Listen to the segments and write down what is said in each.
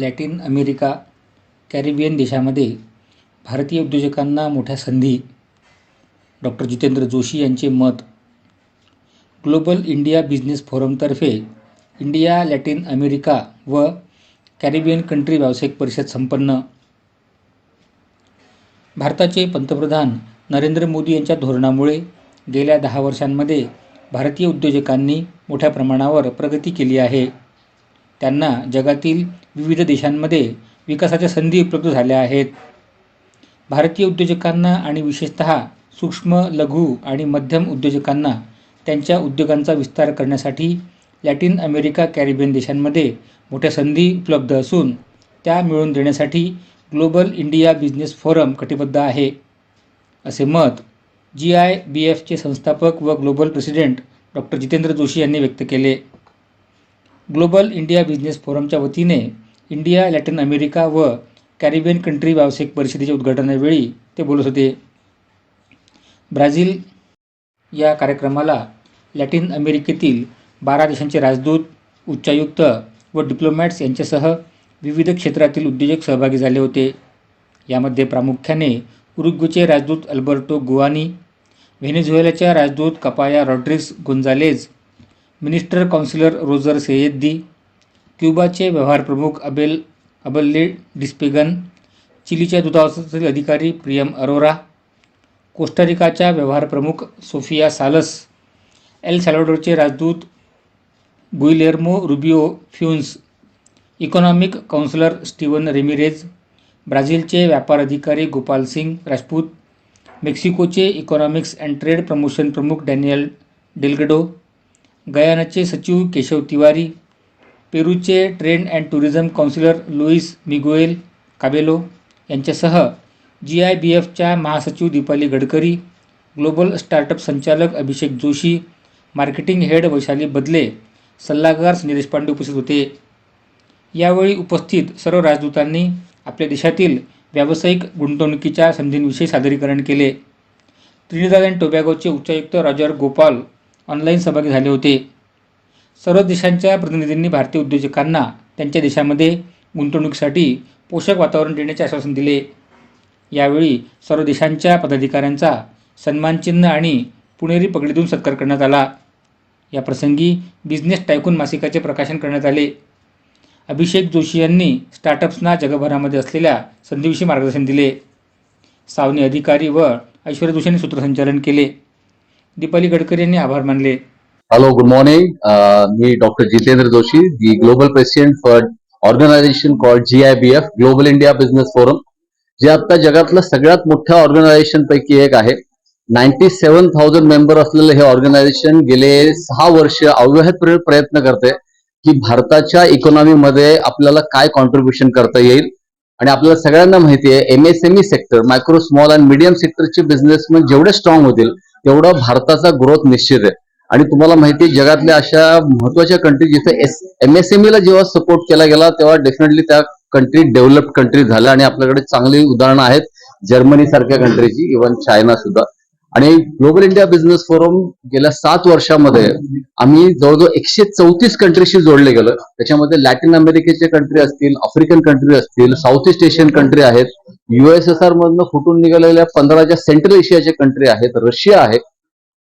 Latin America Caribbean देशामध्ये भारतीय उद्योजकांना मोठ्या संधी. डॉक्टर जितेंद्र जोशी यांचे मत ग्लोबल इंडिया बिझनेस फोरमतर्फे इंडिया लॅटिन अमेरिका व कॅरिबियन कंट्री व्यावसायिक परिषद संपन्न. भारताचे पंतप्रधान नरेंद्र मोदी यांच्या धोरणामुळे गेल्या दहा वर्षांमध्ये भारतीय उद्योजकांनी मोठ्या प्रमाणावर प्रगती केली आहे. त्यांना जगातील विविध देशांमध्ये विकासाच्या संधी उपलब्ध झाल्या आहेत. भारतीय उद्योजकांना आणि विशेषतः सूक्ष्म लघु आणि मध्यम उद्योजकांना त्यांच्या उद्योगांचा विस्तार करण्यासाठी लॅटिन अमेरिका कॅरिबियन देशांमध्ये मोठ्या संधी उपलब्ध असून त्या मिळवून देण्यासाठी ग्लोबल इंडिया बिझनेस फोरम कटिबद्ध आहे. असे मत जी आय बी एफचे संस्थापक व global president doctor Jitendra Joshi यांनी व्यक्त केले. ग्लोबल इंडिया बिझनेस फोरमच्या वतीने इंडिया लॅटिन अमेरिका व कॅरिबियन कंट्री व्यावसायिक परिषदेच्या उद्घाटनावेळी ते बोलत होते. ब्राझील या कार्यक्रमाला लॅटिन अमेरिकेतील बारा देशांचे राजदूत उच्चायुक्त व डिप्लोमॅट्स यांच्यासह विविध क्षेत्रातील उद्योजक सहभागी झाले होते. यामध्ये प्रामुख्याने उरुग्वेचे राजदूत अल्बर्टो गुआनी व्हेनेझुएलाच्या राजदूत Capaya Rodriguez Gonzalez minister counsellor Roger Seyeddi क्युबाचे व्यवहार प्रमुख अबेल अबल्ले डिस्पेगन चिलीच्या दूतावासातील अधिकारी प्रियम अरोरा कोस्टारिकाच्या व्यवहार प्रमुख सोफिया सालस एल सॅल्वाडोरचे राजदूत Guillermo Rubio Funes economic counsellor Steven Ramirez ब्राझीलचे व्यापार अधिकारी गोपाल सिंग राजपूत मेक्सिकोचे इकॉनॉमिक्स अँड ट्रेड प्रमोशन प्रमुख डॅनियल डेल्गडो गयानाचे सचिव केशव तिवारी पेरूचे trade and tourism counsellor Luis Miguel Cabello यांच्यासह जी आय बी एफच्या महासचिव दीपाली गडकरी ग्लोबल स्टार्टअप संचालक अभिषेक जोशी मार्केटिंग हेड वैशाली बदले सल्लागार संजय पांडे उपस्थित होते. यावेळी उपस्थित सर्व राजदूतांनी आपल्या देशातील व्यावसायिक गुंतवणुकीच्या संधींविषयी सादरीकरण केले. त्रिनिदाद अँड टोबॅगोचे उच्चायुक्त रॉजर गोपाल ऑनलाईन सहभागी झाले होते. सर्व देशांच्या प्रतिनिधींनी भारतीय उद्योजकांना त्यांच्या देशामध्ये गुंतवणुकीसाठी पोषक वातावरण देण्याचे आश्वासन दिले. यावेळी सर्व देशांच्या पदाधिकाऱ्यांचा सन्मानचिन्ह आणि पुणेरी पगडीतून सत्कार करण्यात आला. याप्रसंगी बिझनेस टायकून मासिकाचे प्रकाशन करण्यात आले. अभिषेक जोशी यांनी स्टार्टअप्सना जगभरामध्ये असलेल्या संधीविषयी मार्गदर्शन दिले. सावनी अधिकारी व ऐश्वर्या जोशी यांनी सूत्रसंचालन केले. दीपाली गडकरी यांनी आभार मानले. Hello good morning me doctor Jitendra Joshi the global president for organisation called G I B F global India business forum जे आता जगातलं सगळ्यात मोठ्या ऑर्गनायझेशन पैकी एक आहे. नाईन्टी सेव्हन थाउजंड मेंबर असलेलं हे ऑर्गनायझेशन गेले सहा वर्ष अव्याहत प्रयत्न करते की भारताच्या इकॉनॉमीमध्ये आपल्याला काय कॉन्ट्रीब्युशन करता येईल. आणि आपल्याला सगळ्यांना माहिती आहे MSME sector micro small and medium सेक्टरचे businessman जेवढे स्ट्रॉंग होतील तेवढा भारताचा ग्रोथ निश्चित आहे. आणि तुम्हाला माहिती आहे जगातल्या अशा महत्त्वाच्या कंट्री जिथे एस एमएसएमईला जेव्हा सपोर्ट केला गेला तेव्हा डेफिनेटली त्या कंट्री डेव्हलप कंट्री झाल्या आणि आपल्याकडे चांगली उदाहरणं आहेत जर्मनी सारख्या कंट्रीची इव्हन चायना सुद्धा. आणि ग्लोबल इंडिया बिझनेस फोरम गेल्या सात वर्षामध्ये आम्ही जवळजवळ एकशे चौतीस कंट्रीशी जोडले गेलो. त्याच्यामध्ये लॅटिन अमेरिकेचे कंट्री असतील आफ्रिकन कंट्री असतील साऊथ ईस्ट एशियन कंट्री आहेत युएसएसआर मधनं फुटून निघालेल्या पंधराच्या सेंट्रल एशियाचे कंट्री आहेत रशिया आहे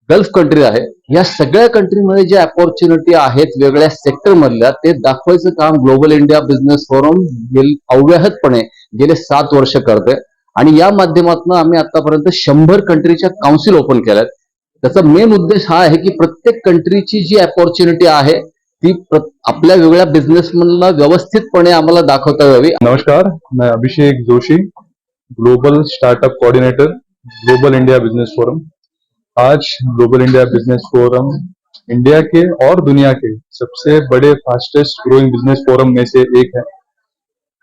गल्फ कंट्री आहे. या सगळ्या कंट्रीमध्ये ज्या अपॉर्च्युनिटी आहेत वेगळ्या सेक्टर मधल्या ते दाखवायचं काम ग्लोबल इंडिया बिझनेस फोरम गेल अव्याहतपणे गेले सात वर्ष करते. आणि या माध्यमातून आम्ही आतापर्यंत शंभर कंट्रीच्या काउन्सिल ओपन केल्यात. त्याचा मेन उद्देश हा आहे की प्रत्येक कंट्रीची जी अपॉर्च्युनिटी आहे ती आपल्या वेगळ्या बिझनेसमॅनला व्यवस्थितपणे आम्हाला दाखवता यावी. नमस्कार मी Abhishek Joshi global startup coordinator global India business forum आज global India business forum India के और दुनिया के सबसे बड़े फास्टेस्ट ग्रोइंग बिजनेस फोरम में से एक है।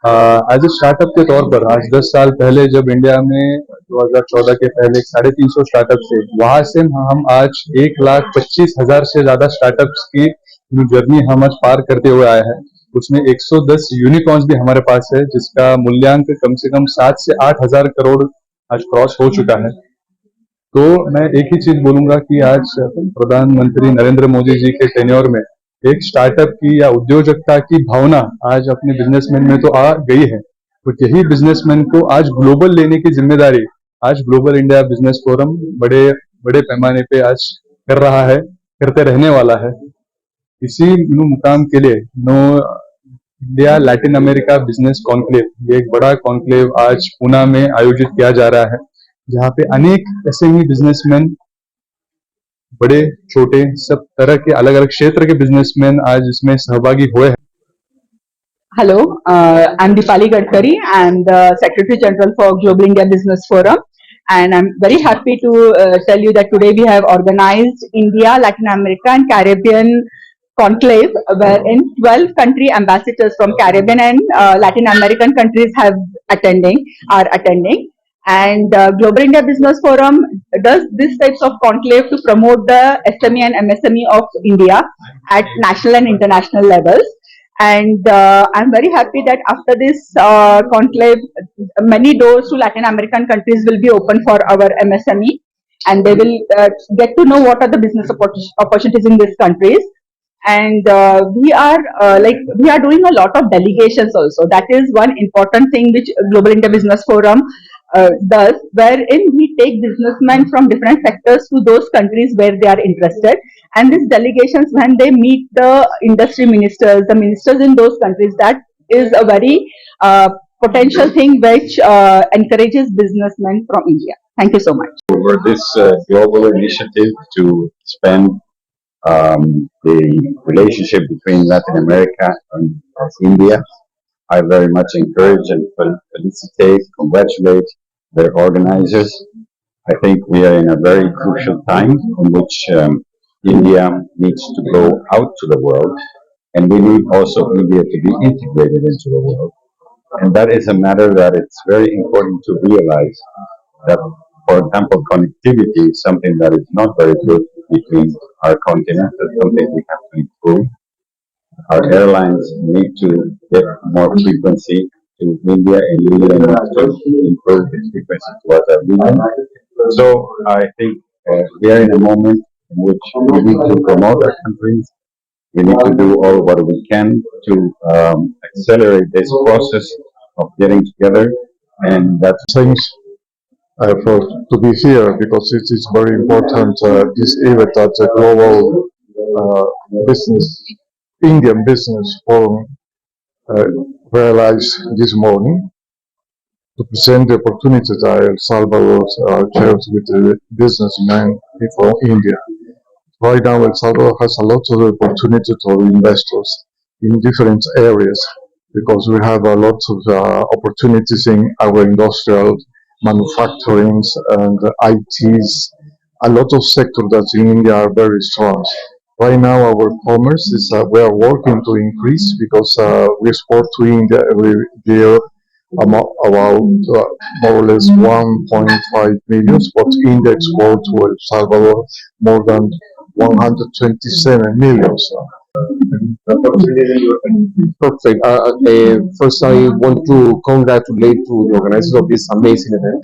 एज ए स्टार्टअप के तौर पर, आज 10 साल पहले जब इंडिया में 2014 के पहले साढ़े तीन सौ स्टार्टअप थे, वहाँ से हम आज एक लाख पच्चीस हज़ार से ज़्यादा स्टार्टअप्स की जर्नी हम आज पार करते हुए आए हैं। उसमें 110 यूनिकॉर्न्स भी हमारे पास है, जिसका मूल्यांक कम से कम सात से आठ हज़ार करोड़ आज क्रॉस हो चुका है। तो मैं एक ही चीज़ बोलूँगा कि आज प्रधानमंत्री नरेंद्र मोदी जी के टेन्योर में एक स्टार्टअप की या उद्योजकता की भावना आज अपने बिजनेसमैन में तो आ गई है। तो यही बिजनेसमैन को आज ग्लोबल लेने की ज़िम्मेदारी आज ग्लोबल इंडिया बिज़नेस फोरम बड़े बड़े पैमाने पे आज कर रहा है, करते रहने वाला है। इसी मुकाम के लिए no India Latin America business conclave ये एक बड़ा कॉन्क्लेव आज पूना में आयोजित किया जा रहा है, जहाँ पे अनेक ऐसे ही बिजनेसमैन बड़े, छोटे, सब तरह के अलग अलग क्षेत्र के बिजनेसमैन आज इसमें सहभागी हुए हैं। Hello I am Deepali Gadkari and secretary general for global India business forum and I am very happy to tell you that today we have organise India Latin America and Caribbean conclave where in twelve country ambassadors from Caribbean and Latin American countries countries have attending, are And uh, Global India Business Forum does these types of conclave to promote the SME and MSME of India at national and international levels. And uh, I'm very happy that after this uh, conclave, many doors to Latin American countries will be open for our MSME, and they will uh, get to know what are the business oppor- opportunities in these countries. And uh, we are uh, like we are doing a lot of delegations also. That is one important thing which Global India Business Forum uh, does, wherein we take businessmen from different sectors to those countries where they are interested and these delegations when they meet the industry ministers the ministers in those countries that is a very uh, potential thing which uh, encourages businessmen from india thank you so much over this uh, global initiative to expand um, the relationship between Latin America and India. I very much encourage and fel- felicitate, congratulate their organizers. I think we are in a very crucial time in which um, India needs to go out to the world, and we need also India to be integrated into the world. And that is a matter that it's very important to realize that, for example, connectivity is something that is not very good between our continents. That's something we have to improve. Our airlines need to get more frequency to India and India needs to improve its frequency towards our region. So I think uh, we are in a moment in which we need to promote our countries. We need to do all what we can to um, accelerate this process of getting together, and that's thanks uh, for to be here because it is very important. Uh, this event at the global uh, business Indian business forum uh, realized this morning to present the opportunity that El Salvador uh, shares with the businessmen from India. Right now, El Salvador has a lot of opportunity for investors in different areas because we have a lot of uh, opportunities in our industrial manufacturing and ITs, a lot of sectors that in India are very strong. Right now, our commerce is uh, we are working to increase because uh, we export to India every year about uh, more or less 1.5 millions, but India export to El Salvador more than 127 millions. Perfect. Uh, uh, first, I want to congratulate to the organizers of this amazing event.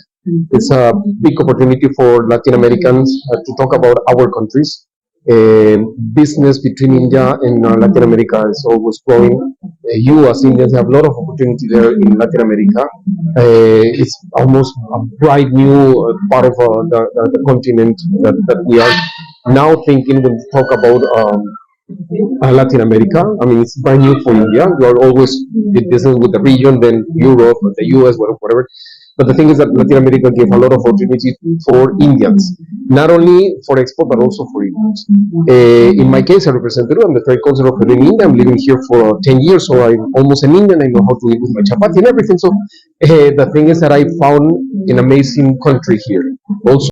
It's a big opportunity for Latin Americans uh, to talk about our countries. Uh, business between India and uh, Latin America is always growing. Uh, you, as Indians, have a lot of opportunity there in Latin America. Uh, it's almost a bright new uh, part of uh, the, the, the continent that, that we are now thinking when we talk about. Um, uh, Latin America. I mean, it's brand new for India. You are always did business with the region, then Europe, the US, whatever. But the thing is that Latin America gave a lot of opportunity for Indians, not only for export but also for Indians. Uh, in my case, I represent Peru. I'm the trade consul of Peru in India. I'm living here for 10 years, so I'm almost an Indian. I know how to eat with my chapati and everything. So uh, the thing is that I found an amazing country here. Also.